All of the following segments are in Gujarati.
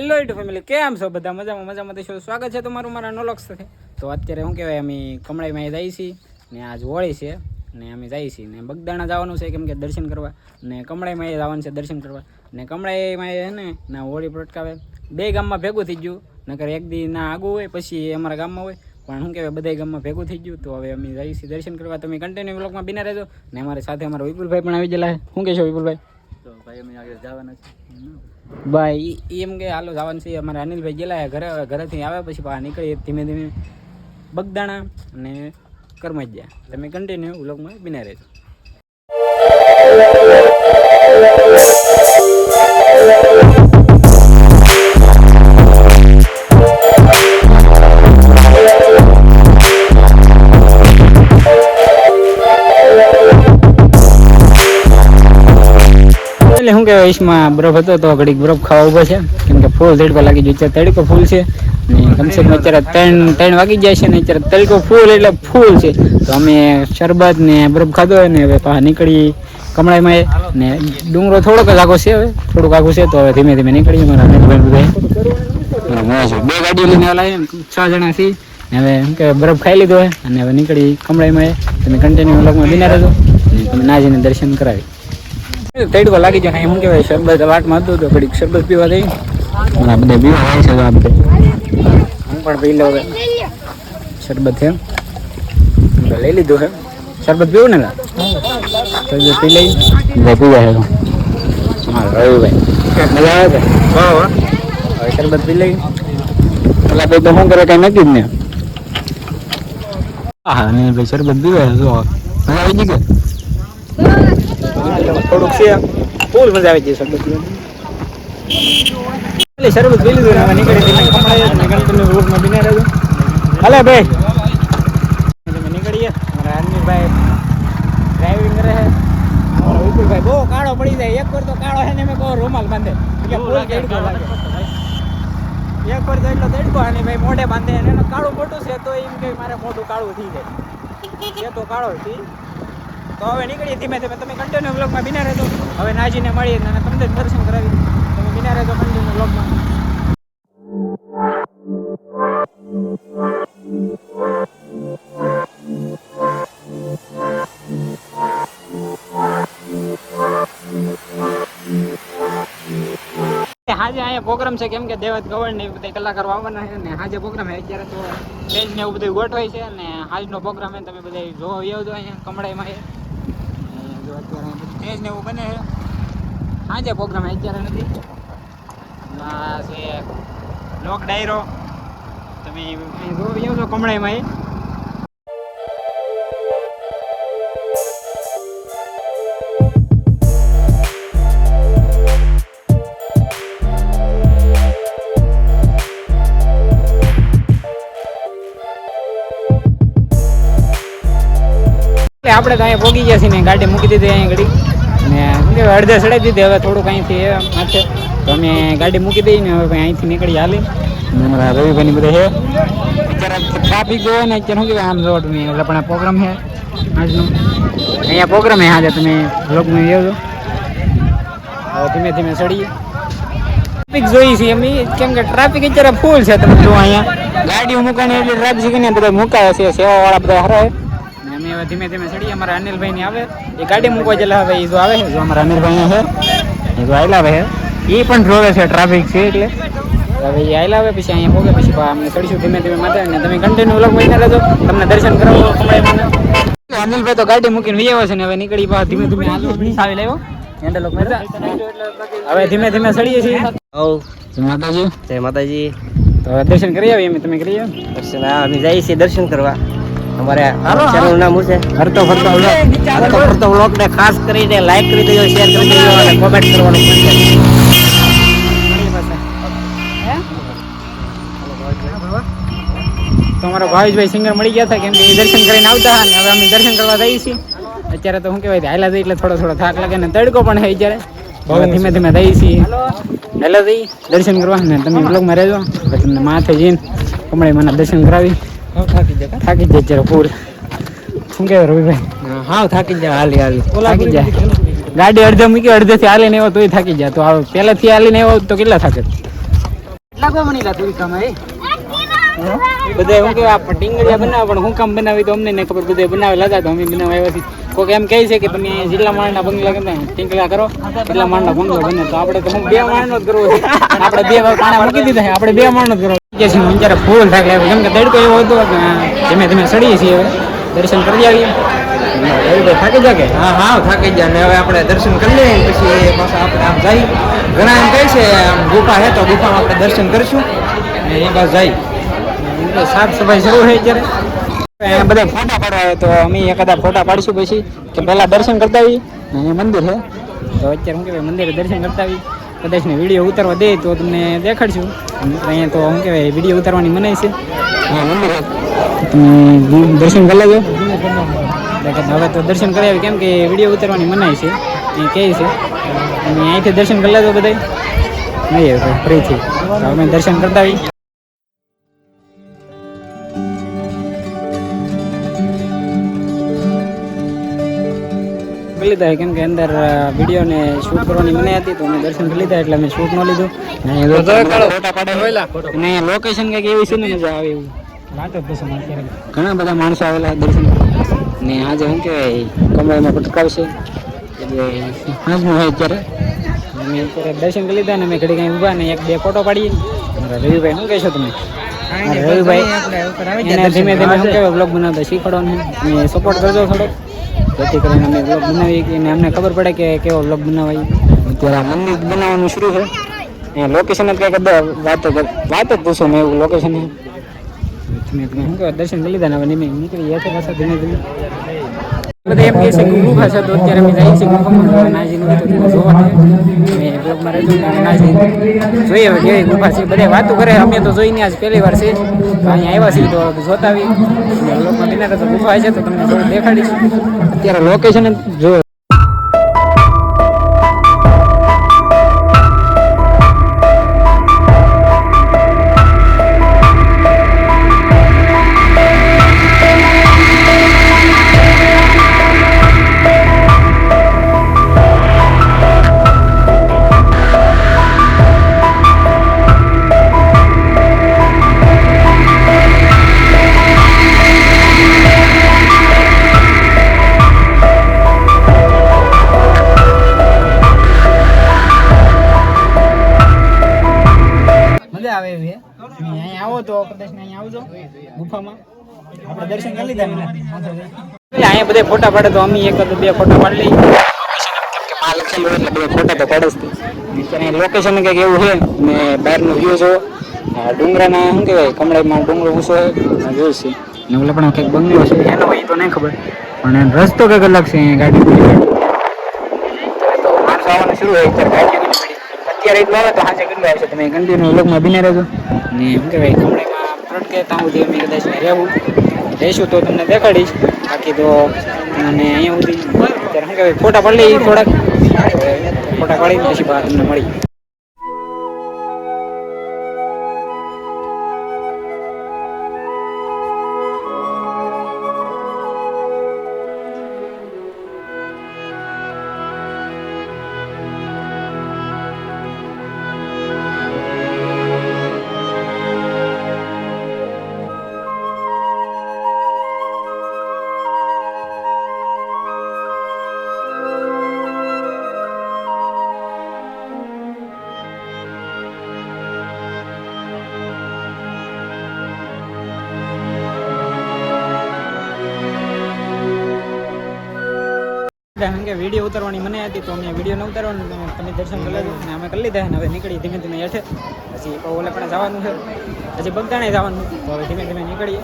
હેલો યુટ્યુબ ફેમિલી કેમ છો બધા? મજામાં મજામાં તો સ્વાગત છે તમારું? મારા નોલોક્સ સાથે. તો અત્યારે શું કહેવાય, અમે કમળાઈમાં જઈએ છીએ ને આજ હોળી છે ને અમે જઈએ છીએ ને બગદાણા જવાનું છે, કેમ કે દર્શન કરવા. ને કમળાઈમાં જવાનું છે દર્શન કરવા. ને કમળાઈમાં છે ને, ના હોળી પ્રટકાવે બે ગામમાં ભેગું થઈ ગયું, નકર એક દી ના આગું હોય, પછી અમારા ગામમાં હોય. પણ શું કહેવાય બધા ગામમાં ભેગું થઈ ગયું. તો હવે અમે જઈએ છીએ દર્શન કરવા. તમે કન્ટિન્યુ બ્લોગમાં બિના રહેજો. ને અમારી સાથે અમારા વિપુલભાઈ પણ આવી ગયેલા શું કહેશો વિપુલભાઈ? તો ભાઈ, અમે આગળ જવાના છે ભાઈ એમ કે હાલો જવાનું અમારા અનિલભાઈ ગયેલા ઘરે, ઘરેથી આવ્યા પછી બહાર નીકળીએ. ધીમે ધીમે બગદાણા અને કરમજ્યા તમે કન્ટિન્યુ વ્લોગમાં બિના રહેજો. એટલે શું કહેવાય ઈશમાં બરફ હતો તો ઘડીક બરફ ખાવા ઊભો છે. કેમ કે ફૂલ તડકો લાગી ગયો અત્યારે તડકો ફૂલ છે. ને કમસે કમ અત્યારે ત્રણ ત્રણ વાગી જાય છે ને અત્યારે તડકો ફૂલ એટલે ફૂલ છે. તો અમે શરબત ને બરફ ખાધો હોય ને હવે પાછા નીકળી કમળાઈમાં. ને ડુંગરો થોડોક જ આગો છે હવે. થોડુંક આગું છે તો હવે ધીમે ધીમે નીકળીએ મારા બધા. બે ગાડીઓ લઈને આવેલા છ. જણા છીએ. હવે શું કે બરફ ખાઈ લીધો હોય. અને હવે નીકળી કમળાઈમાં. તમે કન્ટિન્યુ લોકમાં બિના રહેજો. અને તમે નાજીને દર્શન કરાવી. તડકો લાગી જાય એમ કહેવાય શરબત વાટમાં હતું તો ઘડીક શરબત પીવા દઈ બધા બધા પીવા હોય છે તો આ હું પણ પી લઉં શરબત છે લઈ લીધું છે શરબત પીવું ને શરબત પી લઈ બધા જાય હા. રવિભાઈ મજા આવે છે? હવે શરબત પી લઈ પેલા ભાઈ તો શું કરે કઈ નક્કી જ ને હા અને ભાઈ શરબત પીવે છે મજા આવી ગઈ કે? થોડુંક છે. ફૂલ મજા આવી પીવાની. એટલે શરબત પી લીધું હવે નીકળી તમે કમળાય ને કંટિન્યુ રૂટમાં બિના રહેજો હાલે ભાઈ. તમે નીકળીએ. મારા અનિલભાઈ ડ્રાઇવિંગ કરે છે. વિપુલભાઈ બહુ કાળો પડી જાય. એક વાર તો કાળો છે ને મેં કહો રૂમાલ બાંધે. ફૂલ લાગે. એક વાર તો એટલો દેડકો અને ભાઈ મોઢે બાંધે. અને એનું કાળું મોટું છે તો એમ કે મારે મોઢું કાળું થઈ જાય. છે તો કાળો થઈ તો હવે નીકળીએ ધીમે ધીમે. તમે કન્ટિન્યુ બ્લોગમાં બિના રહેતો હવે નાજીને મળીએ અને તમને દર્શન કરાવી તમે બિના રહેતો કન્ટિન્યુ બ્લોગમાં હાજે અહીંયા પ્રોગ્રામ છે કેમ કે દેવત ગવડ ને બધા કલાકારો આવવાના છે ને હાજે પ્રોગ્રામ છે. અત્યારે તો સ્ટેજ ને એવું બધું ગોઠવાય છે અને આજનો પ્રોગ્રામ તમે બધા જોવા, આવજો અહીંયા કમળાઈમાં અત્યારે જ ને એવું બને છે. સાંજે પ્રોગ્રામ છે અત્યારે નથી. આ છે લોક ડાયરો. તમે જોવા આવજો કમળાઈમાં એ. આપણે તો અહીંયા પોગી ગયા છીએ ગાડી મૂકી દીધી અહીંયા ઘડી. કહેવાય અડધે ચડાવી દીધી, હવે થોડુંક અહીંથી માથે તો અમે ગાડી મૂકી દઈએ ને, હવે અહીંથી નીકળી હાલી. અમારા રવિભાઈ બધા છે. અત્યારે ટ્રાફિક જોવે ને, અત્યારે શું કહેવાય, આમ રોડ એટલે પણ પ્રોગ્રામ છે. આજનો. અહીંયા પ્રોગ્રામ છે, આજે તમે બ્લોગમાં જોજો. ધીમે ધીમે ચડીએ. ટ્રાફિક જોઈએ છીએ અમે. કેમ કે ટ્રાફિક અત્યારે ફૂલ છે, તમે જો અહીંયા. ગાડીઓ મૂકવાની એટલે ટ્રાફિક ને બધા મુકાય છે, સેવાવાળા બધા હરાય. હવે ધીમે ધીમે ચડીએ. અમારા અનિલભાઈ ની આવે. એ ગાડી મૂકવા જેલા હવે એ જો આવે છે જો અમારા અનિલભાઈ છે. એ જો આયલા આવે છે. એ પણ જોવે છે ટ્રાફિક છે એટલે. હવે એ આયલા આવે પછી અહીંયા પોગે પછી અમે ચડીશું ધીમે ધીમે માતા ને તમે કન્ટિન્યુ વ્લોગ મહિના રહેજો. તમને દર્શન કરાવો કમળાઈ અનિલભાઈ તો ગાડી મૂકીને વી આવે છે ને હવે નીકળી બહાર ધીમે ધીમે. આવી લેવો હેન્ડલ લોક મજા. હવે ધીમે ધીમે ચડીએ છીએ. જય માતાજી. જય માતાજી. તો હવે દર્શન કરી આવીએ અમે. તમે કરી દર્શન અમે જઈએ છીએ દર્શન કરવા. અમારે ચેનલ નામ શું છે? ફરતો ફરતો વ્લોગ ફરતો ફરતો વ્લોગ ને ખાસ કરીને લાઈક કરી દેજો શેર કરી દેજો અને કોમેન્ટ કરવાનું ભૂલતા નહીં. તો અમારો ભાવેશભાઈ સિંગર મળી ગયા હતા કેમ કે દર્શન કરીને આવતા હતા ને હવે અમે દર્શન કરવા જઈએ છીએ. અત્યારે તો શું કહેવાય હાલા જઈએ એટલે થોડો થોડો થાક લાગે ને તડકો પણ છે અત્યારે. હવે ધીમે ધીમે જઈએ છીએ. હેલો. જઈ દર્શન કરવા ને તમે બ્લોગમાં રહેજો. તમને માથે જઈને કમળે મને દર્શન કરાવી. થાકી જાય ફૂલ. શું કહેવાય રવિભાઈ? હા થાકી જાય હાલી હાલી. થાકી જાય ગાડી અડધે મૂકી અડધેથી હાલીને આવ્યો તોય થાકી જાય તો આ થી હાલીને આવ્યો તો કેટલા થાકે? એટલા તું કામ બધા હું કે આપણે ટીંગડિયા બનાવે પણ હું કામ બનાવી તો અમને નહીં ખબર. બધા બનાવેલા હતા તો અમે બનાવવા આવ્યા છીએ. કોઈક એમ કહે છે કે તમે જિલ્લા માણના બંગલા ગમે ટીંગલા કરો જિલ્લા માણના બંગલો બને. તો આપણે તો હું બે માણનો જ કરવો આપણે બે પાણા મૂકી દીધા આપણે બે માણનો જ કરવો છે અત્યારે ફૂલ થાય એટલે કેમ કે તડકો એવો હતો ધીમે ધીમે સડીએ છીએ હવે. દર્શન કરી આવીએ. રવિભાઈ થાકી કે? હા હા થાકી જાય ને હવે આપણે દર્શન કરી લઈએ પછી પાછા આપણે આમ જઈ ઘણા એમ કહે છે આમ ગુફા હે તો ગુફામાં આપણે દર્શન કરીશું. ને એ બસ જઈ સાફ સફાઈ જરૂર છે અત્યારે. બધા ફોટા પાડવા તો અમે એકાદા ફોટા પાડીશું પછી. કે પહેલાં દર્શન કરતા આવી અહીંયા મંદિર છે તો અત્યારે શું કહેવાય મંદિરે દર્શન કરતા આવી કદાચ ને વીડિયો ઉતારવા દે તો તમને દેખાડશું. અહીંયા તો શું કહેવાય વીડિયો ઉતારવાની મનાઈ છે. તમે દર્શન કરી લેજો. હવે તો દર્શન કરી આવી કેમ કે વીડિયો ઉતારવાની મનાઈ છે. એ કહે છે. અને અહીંથી દર્શન કરી લેજો બધા નહીં ફરીથી. અમે દર્શન કરતા આવી કરી લીધા કેમ કે અંદર વીડિયો ને શૂટ કરવાની મને હતી તો મેં દર્શન કરી લીધા એટલે મેં શૂટ ન લીધું. અને લોકેશન કંઈક એવી છે ને મજા આવે એવું. ઘણા બધા માણસો આવેલા દર્શન ને આજે શું કહેવાય કમળમાં પટકાવશે એટલે સાંજનું હોય અત્યારે. મેં અત્યારે દર્શન કરી લીધા ને મેં ઘડી કાંઈ ઊભા ને એક બે ફોટો પાડીએ. રવિભાઈ શું કહેશો તમે? રવિભાઈ ધીમે ધીમે શું કહેવાય બ્લોગ બનાવતા શીખવાડો ને સપોર્ટ કરજો થોડો જેથી કરીને અમે બ્લોગ બનાવીએ કે અમને ખબર પડે કે કેવો બ્લોગ બનાવાય. અત્યારે મંદિર બનાવવાનું શરૂ છે. એ લોકેશન જ કંઈક વાત જ વાત જ પૂછો મેં એવું લોકેશન શું કહેવાય દર્શન કરી લીધા ને હવે નીકળી ગયા છે પાછા ધીમે ધીમે. બધા એમ કહે છે ગુફા છે તો અત્યારે અમે જઈએ છીએ ગુફામાં. નાજી નથી તો જોવા અમે બ્લોગમાં અમે નાજી. જોઈએ હવે કેવી ગુફા છે. બધા વાતો કરે. અમે તો જોઈને આજ પહેલી વાર છે. અહીંયા આવ્યા છીએ તો જોતા આવી બ્લોગમાં બિના તો ગુફા છે તો તમને થોડું દેખાડીશ. અત્યારે લોકેશન જો આવે એવી અહીંયા આવો તો કદાચ અહીંયા આવજો ગુફામાં. આપણે દર્શન કરી લીધા અહીંયા બધા ફોટા પાડે તો અમે એક બે ફોટા પાડી લઈએ. હોય ફોટા તો લોકેશન કંઈક એવું છે, ને બહારનો વ્યૂ જો ડુંગરાના શું કહેવાય કમળામાં ડુંગરો ઊંચો જોયું છે. ને પણ કંઈક બંગલો છે. એનો હોય નહીં ખબર. પણ રસ્તો કંઈક અલગ છે હોય. અત્યારે એટલું આવે તો સાંજે કેટલું આવશે તમે કન્ટિન્યુ લોકમાં બિના રહેજો. ને શું કહેવાય કમળાઈમાં ત્રણ કે ત્યાં સુધી અમે કદાચ રહેવું રહીશું તો તમને દેખાડીશ. બાકી તો અને અહીંયા સુધી અત્યારે શું કહેવાય ફોટા પડી લઈએ થોડાક. ફોટા પાડીને પછી બહાર તમને મળી. કારણ કે વીડિયો ઉતારવાની મને હતી તો અમે વીડિયો ન ઉતારવાનું તમે દર્શન કરી લેજો. અને અમે કરી લીધા અને હવે નીકળી ધીમે ધીમે હેઠે. પછી ઓલે પણ જવાનું છે. પછી બગદાણે જવાનું. તો હવે ધીમે ધીમે નીકળી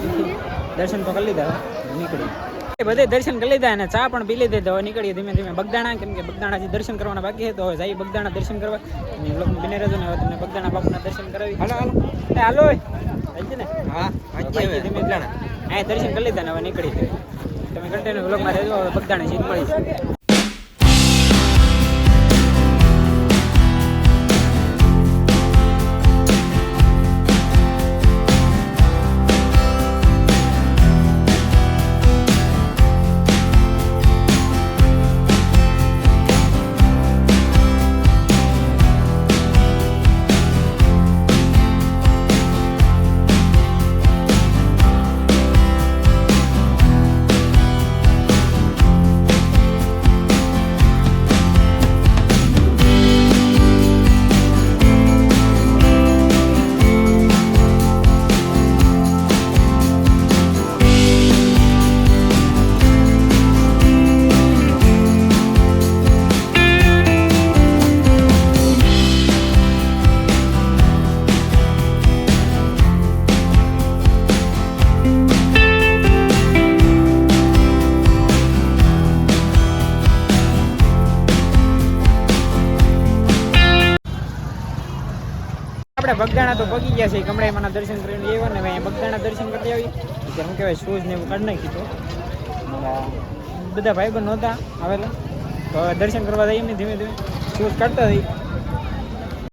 દર્શન તો કરી લીધા નીકળી બધે દર્શન કરી લીધા અને ચા પણ પી લીધી તો હવે નીકળીએ ધીમે ધીમે બગદાણા. કેમ કે જે દર્શન કરવાના બાકી છે તો હવે જઈએ બગદાણા દર્શન કરવા. અને લોકો બને રહેજો ને હવે તમને બગદાણા બાપુના દર્શન કરાવી હાલો હાલો. હાલો ને? હા ધીમે ધીમે અહીંયા દર્શન કરી લીધા ને હવે નીકળી તમે કન્ટિન્યુ વ્લોગમાં રહેજો હવે બગદાણે સીટ મળી આપણે બગદાણા તો પગી ગયા છે કમળાઈમાના દર્શન કરીને આવ્યા ને અહીંયા બગદાણા દર્શન કરતી આવી. અત્યારે હું કહેવાય શૂઝ ને એવું કાઢી નાખી તો બધા ભાઈબંધ નહોતા આવેલા તો દર્શન કરવા જઈએ ને ધીમે ધીમે. શૂઝ કાઢતા થઈ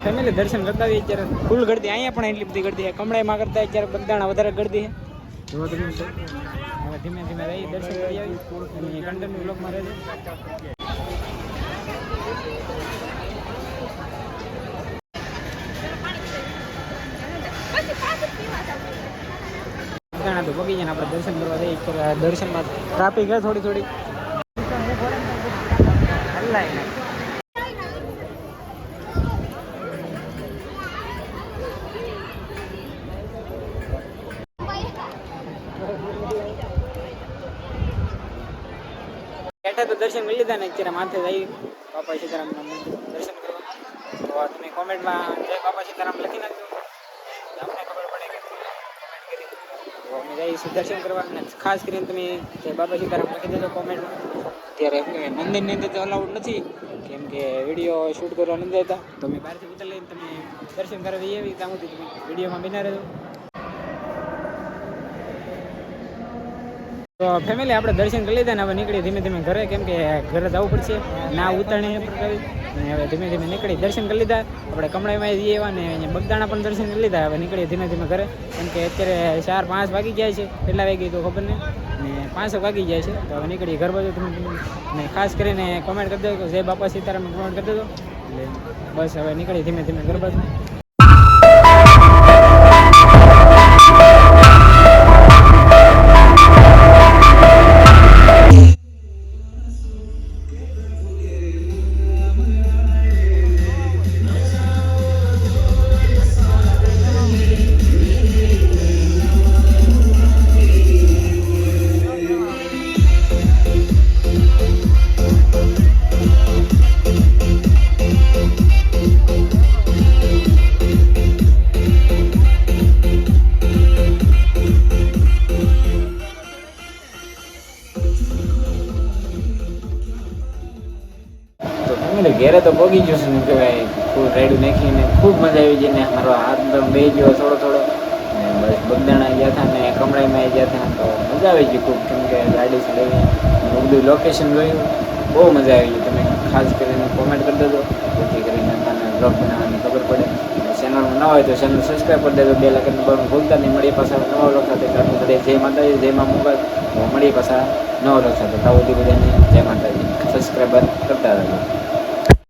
ફેમિલી દર્શન કરતા હોઈએ અત્યારે. ફૂલ ગળતી અહીંયા પણ એટલી બધી ગળતી છે. કમળાઈમાં કરતા અત્યારે બગદાણા વધારે ગળતી છે. હવે ધીમે ધીમે રહી દર્શન કરી આવી કન્ટિન્યુ બ્લોગમાં રહેજો. બગદાણા તો જઈને આપણે દર્શન કરવા જઈએ. દર્શનમાં ટ્રાફિક છે થોડી થોડી. બેઠા તો દર્શન મળી લીધા ને અત્યારે માથે જઈ બાપા સીતારામના મંદિર. દર્શન કરવા. તો તમે કોમેન્ટમાં જય બાપા સીતારામ લખી નાખજો તમને ખબર પડે કે comment કરી તો અમે જઈશું દર્શન કરવા ખાસ કરીને તમે જે બાબા સીતારામ લખી દેજો કોમેન્ટમાં અત્યારે મંદિરની અંદર તો અલાઉડ નથી, કેમ કે વીડિયો શૂટ કરવા નથી દેતા. તો અમે બહારથી ઉતર લઈને તમે દર્શન કરવા એવી ત્યાં સુધી તમે વિડીયોમાં બિના રહેજો. તો ફેમિલી આપણે દર્શન કરી લીધા ને હવે નીકળી ધીમે ધીમે ઘરે, કેમ કે ઘરે જવું પડશે. ના ઉતરણી કરી અને હવે ધીમે ધીમે નીકળી દર્શન કરી લીધા. આપણે કમળાઈમાં જઈએ એવા ને અહીંયા બગદાણા પણ દર્શન કરી લીધા. હવે નીકળી ધીમે ધીમે ઘરે, કેમ કે અત્યારે ચાર પાંચ વાગી જાય છે, કેટલા વાગી તો ખબર નહીં. ને પાંચ વાગી જાય છે, તો હવે નીકળી ઘર બાજુ ધીમે ધીમે. ને ખાસ કરીને કોમેન્ટ કરી દો જય બાપા સીતારામ કોમેન્ટ કરી દો એટલે બસ હવે નીકળી ધીમે ધીમે ઘર બાજુ. તો ગયો છે ને કહેવાય. ફૂલ રેડ નાખીને ખૂબ મજા આવી જઈને મારો હાથ તો બે ગયો થોડો થોડો. ને બસ બગદાણા ગયા હતા ને કમળાઈમાં ગયા હતા તો મજા આવી ગઈ ખૂબ. કેમ કે ગાડી ચલાવી બધું લોકેશન જોયું. બહુ મજા આવી ગઈ. તમે ખાસ કરીને કોમેન્ટ કરી દેજો. જેથી કરીને તમને બ્લોગ બનાવવાની ખબર પડે. ચેનલ ન હોય તો ચેનલ સબસ્ક્રાઈબ કરી દેજો. બે લાખ નંબર ભૂલતા નહીં. મળીએ પાછા નવા લોક સાથે. ચાલુ પડે જય માતાજી, જય મા મોબાઈલ મળીએ પાછા નવા લોક સાથે. તાવું બધાને જય માતાજી. સબસ્ક્રાઈબર કરતા રહેજો.